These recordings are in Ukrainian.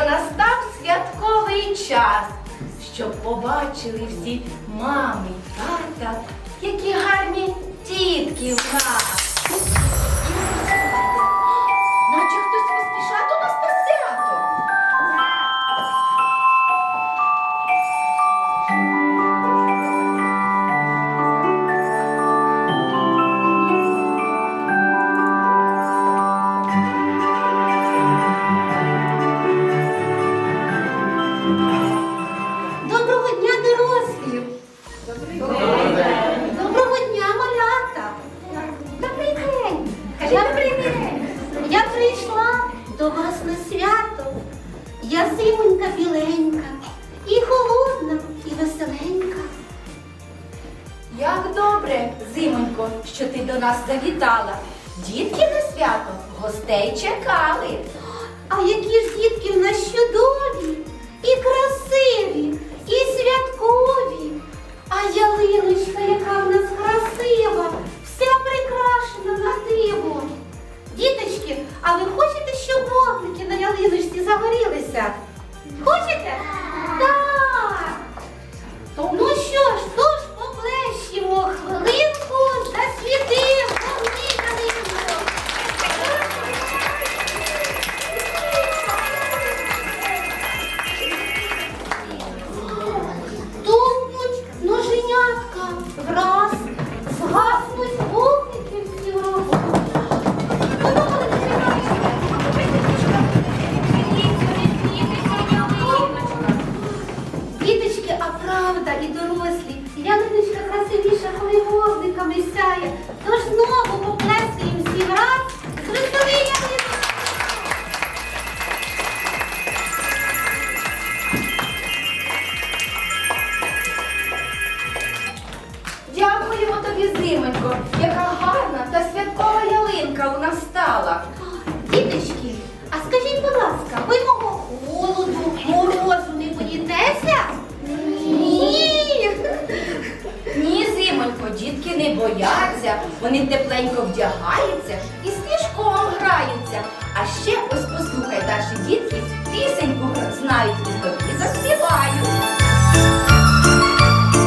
настав святковий час, щоб побачили всі мами, тата, які гарні тітки в нас. Нас. Дітки на свято гостей чекали. А які ж дітки в нас чудові, і красиві, і святкові. А ялиночка, яка в нас красива, вся прикрашена на диво. Діточки, а ви хочете, щоб вогники на ялиночці загорілися? Хочете? Так. Ну правда і дорослі, ялиночка красивіша, коли вогниками сяє. Тож знову бояться, вони тепленько вдягаються і сніжком граються. А ще ось послухай, наші дітки пісеньку знають і тобі заспівають.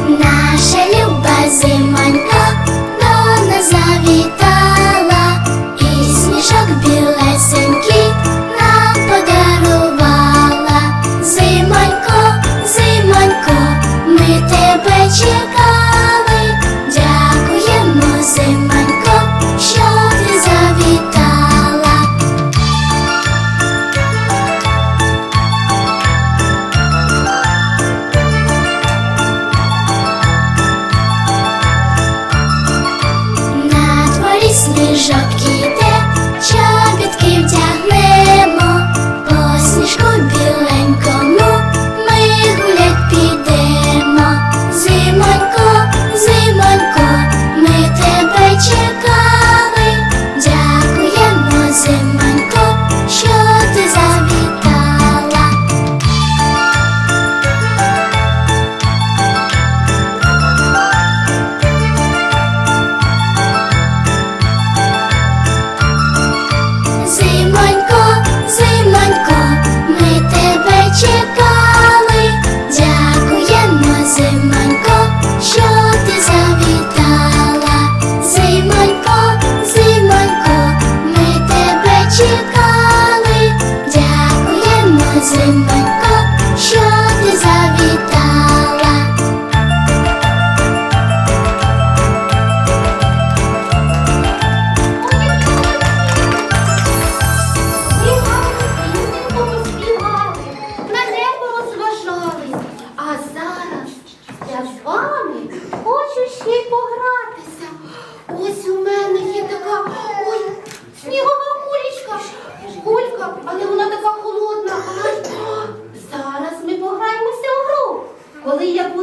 Наша люба зимонька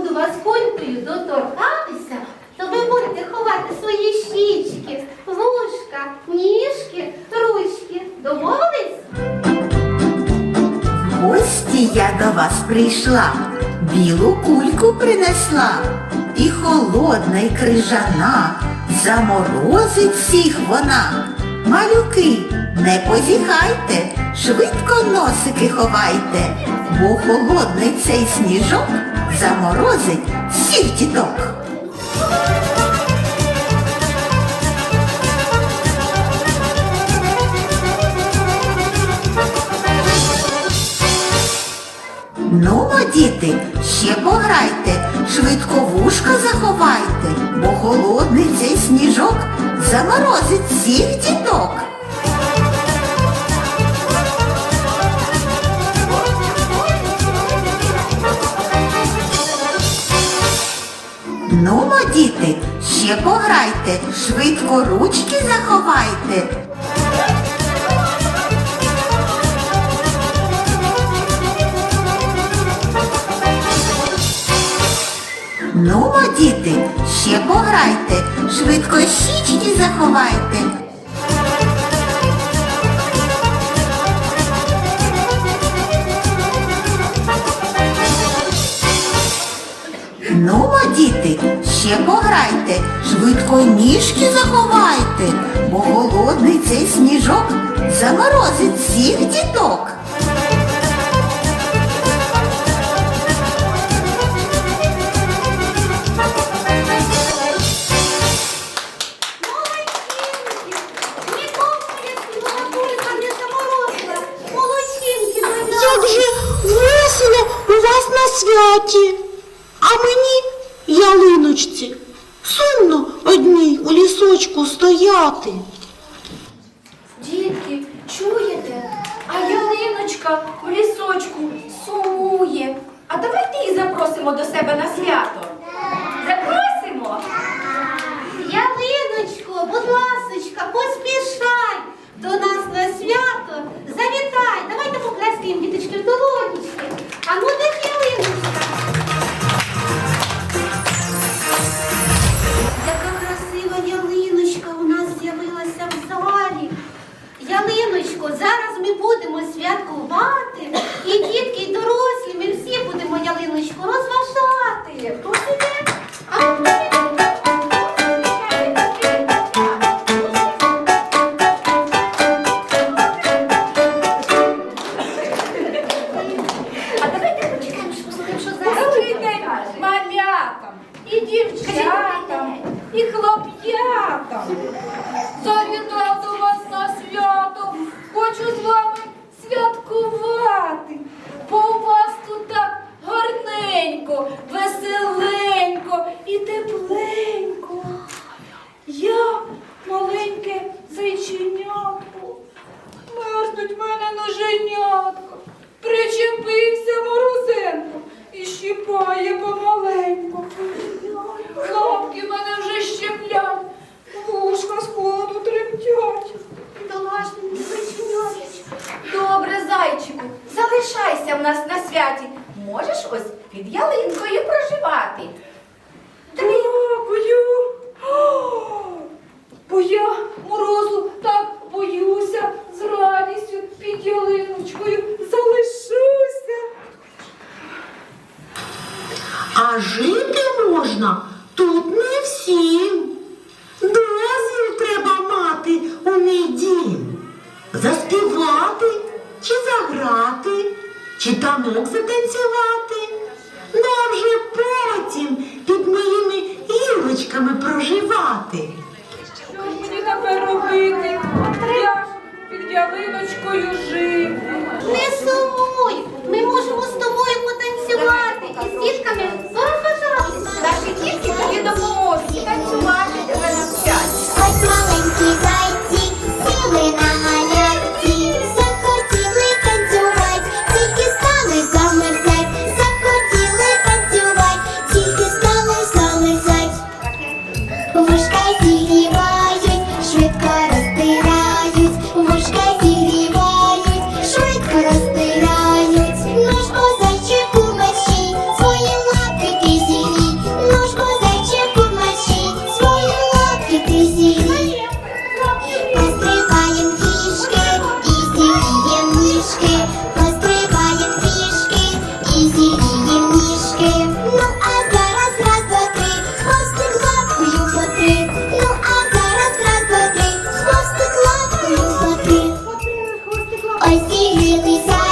буду вас кулькою доторкатися, то ви будете ховати свої щічки, вушка, ніжки, ручки. Домовились? Гості я до вас прийшла, білу кульку принесла. І холодна, і крижана, заморозить всіх вона. Малюки, не позіхайте, швидко носики ховайте, бо холодний цей сніжок заморозить всіх діток. Ну, діти, ще пограйте, швидко вушка заховайте, бо холодний цей сніжок заморозить всіх діток. діти, ще пограйте, швидко ручки заховайте. Ну, діти, ще пограйте, швидко щічки заховайте. Ну, діти, ще пограйте, швидко ніжки заховайте, бо голодний цей сніжок заморозить всіх діток. Copy. Під'яли I see really sad.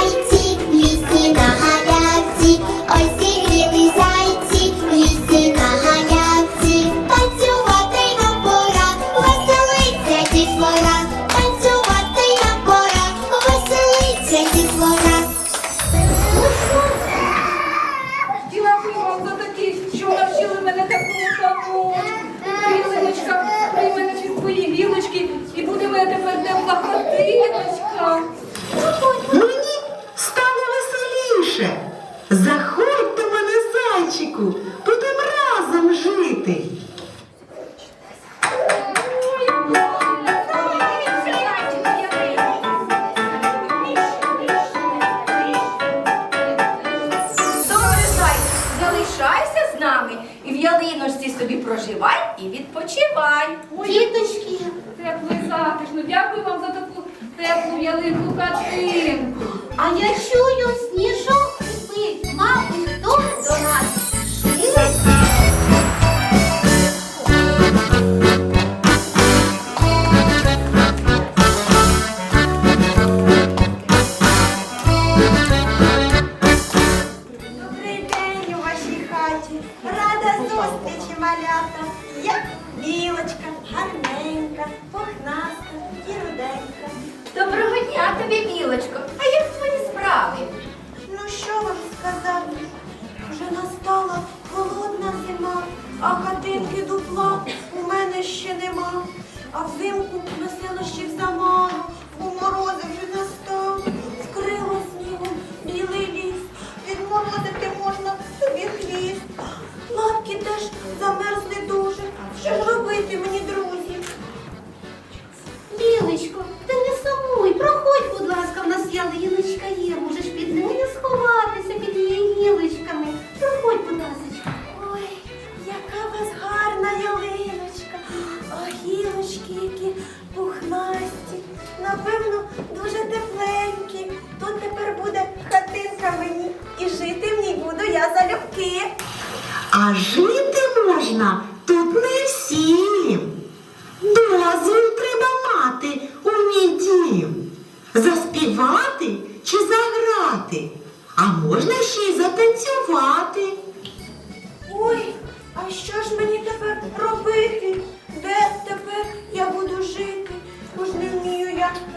Відпочивай. Діточки. Теплий затиш. Ну, дякую вам за таку теплу ялинку картинку. А я чую сніжок. і Мабуть,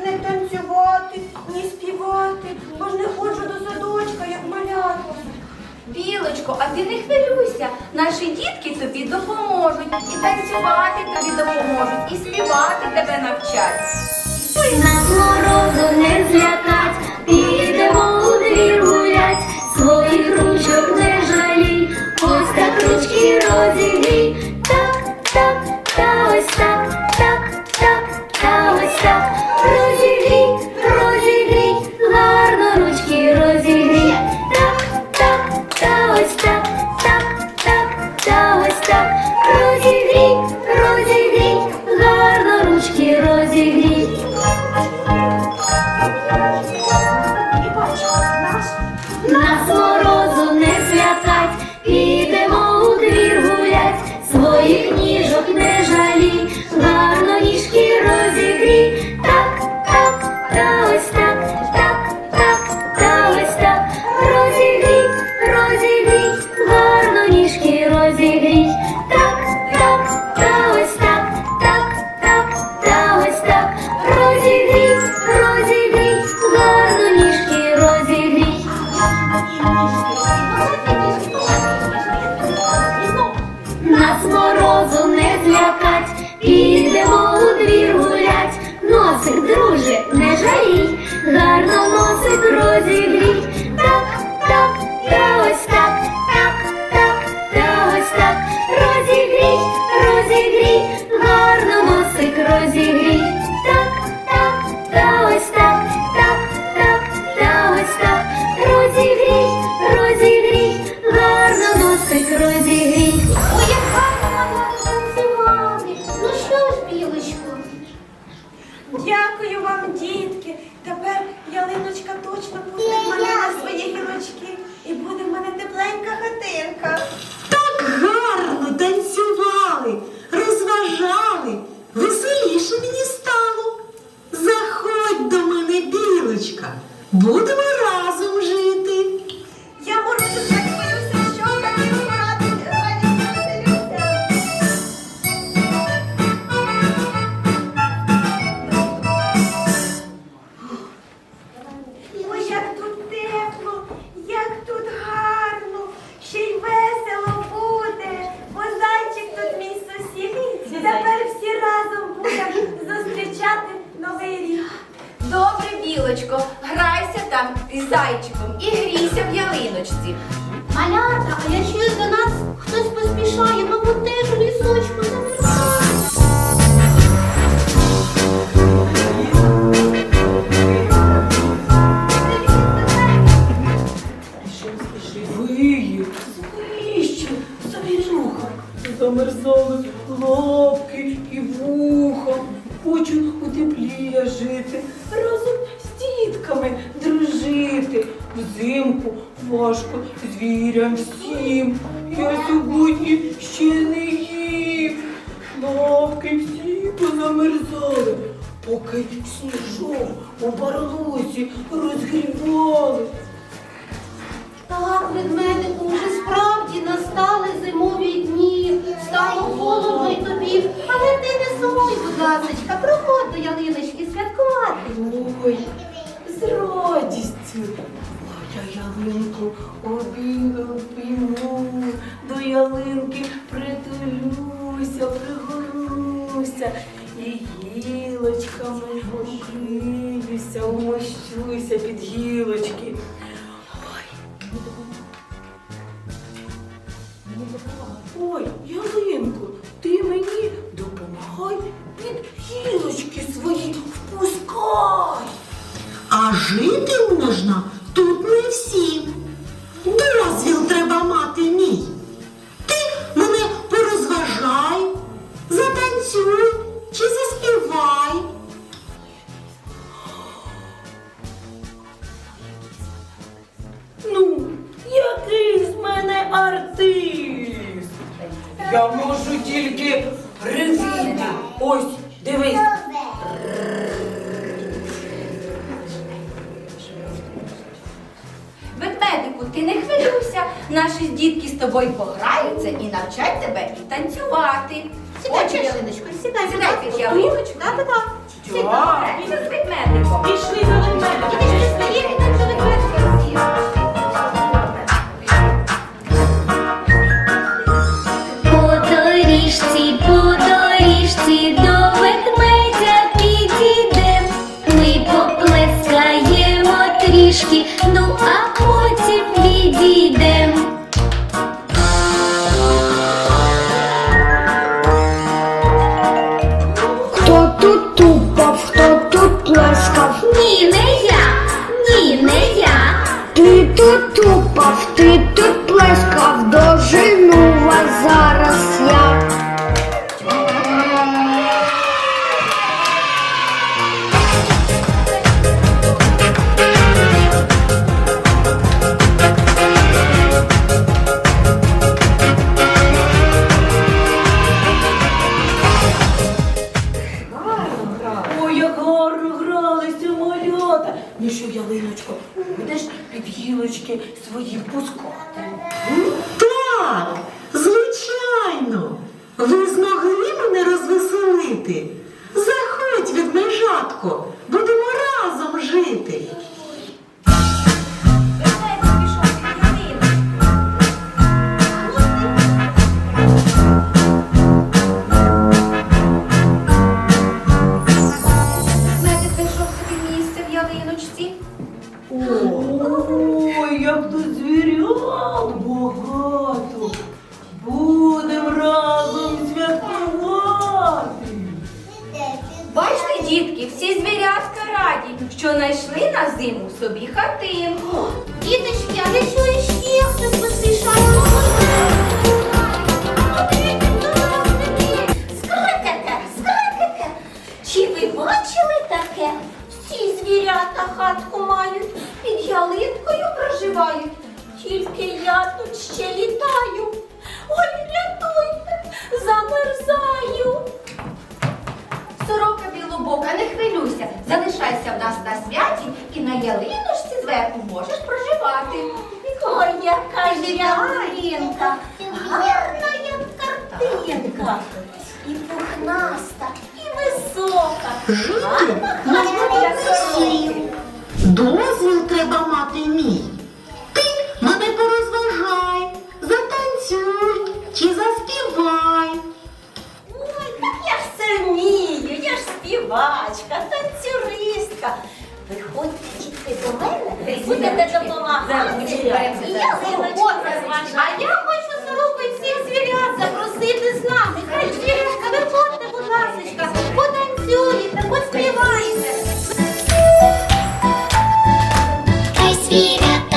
не танцювати, ні співати, бо ж не ходжу до садочка, як малятко. Білочко, а ти не хвилюйся. Наші дітки тобі допоможуть. І танцювати тобі допоможуть, і співати тебе навчать. Ой, нас морозу не злякать, підемо у двір гулять, своїх ручок не жалій, ось так ручки розігрій. Сонечко, грайся там із зайчиком і грійся в ялиночці. Малята, а я чую до нас хтось поспішає, мабуть, теж у лісочку Я ялинку обігав. артист. Я можу тільки ревіти. Ось, дивись. Ведмедику, ти не хвилюйся. Наші дітки з тобою пограються і навчать тебе і танцювати. Сідай, Хочеш? Ялиночко, сідай, Сідай під ялиночку. Так, так, так. Сідай. Пішли з за ведмедиком. Іди, пішли, іди, іди. не хвилюйся, залишайся в нас на святі і на ялиночці зверху можеш проживати. Ой, яка ялинка, гарна як картинка. І пухнаста, і висока. Жити можна. Дозвіл треба мати мій. співачка, танцюристка. Приходьте дітки до мене, будете допомагати. Я лимочку. А я хочу сороку і всіх звірят запросити з нами. Хай звірятка, виходьте, будь ласка, потанцюйте, поспівайте. Звірят.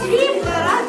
Срібна